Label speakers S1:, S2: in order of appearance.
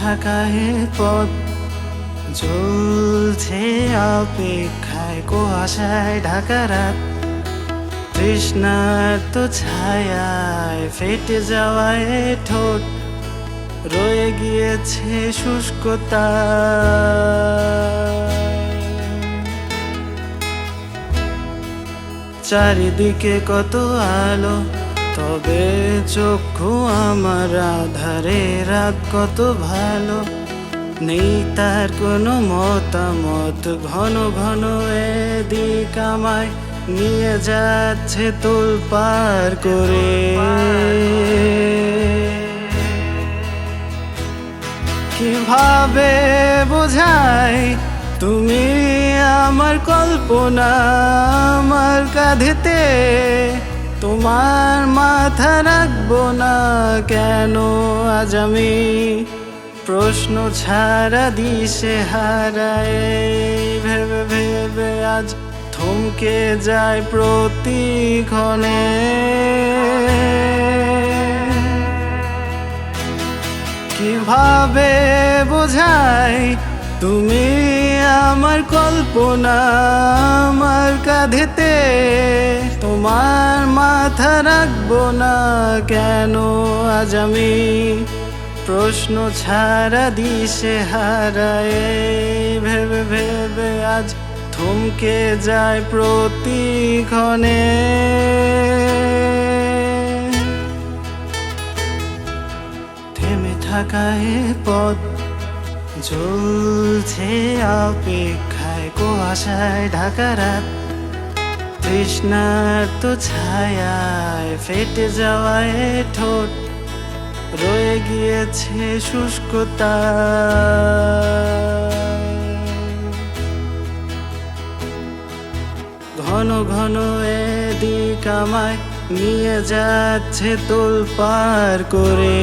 S1: থাকা এ পথ। জ্বলছে অপেক্ষায় কুয়াশায় ঢাকা রাত। তৃষ্ণার তো ছায়ায় ফেটে যাওয়ায় ঠোঁট। রয়ে গিয়েছে শুষ্কতা। চারিদিকে কত আলো তবে চক্ষু আমার আধারে রাত কত ভালো? নেই তার কোনো মতামত, ঘন ঘন এদিক আমায় নিয়ে যাচ্ছে তোল পার করে। কীভাবে বোঝাই তুমি আমার কল্পনা আমার কাঁধেতে? তোমার মাথা রাখব না কেন আজ আমি? প্রশ্ন ছাড়া দিশে হারায়। ভেবে ভেবে আজ থমকে যায় প্রতিক্ষণে। কীভাবে বোঝাই তুমি আমার কল্পনা আমার কাঁধেতে? তোমার মাথা রাখব না কেন আজ আমি? প্রশ্ন ছাড়া দিশে হারায়, ভেবে ভেবে আজ থমকে যায় প্রতিক্ষণে। থেমে থাকা এ পথ জ্বলছে অপেক্ষায়, কুয়াশায় ঢাকা রাত। তৃষ্ণার তো ছায়ায় ফেটে যাওয়ায় ঠোঁট রয়ে গিয়েছে শুষ্কতা। ঘন ঘন এদিক আমায় নিয়ে যাচ্ছে তোল পার করে।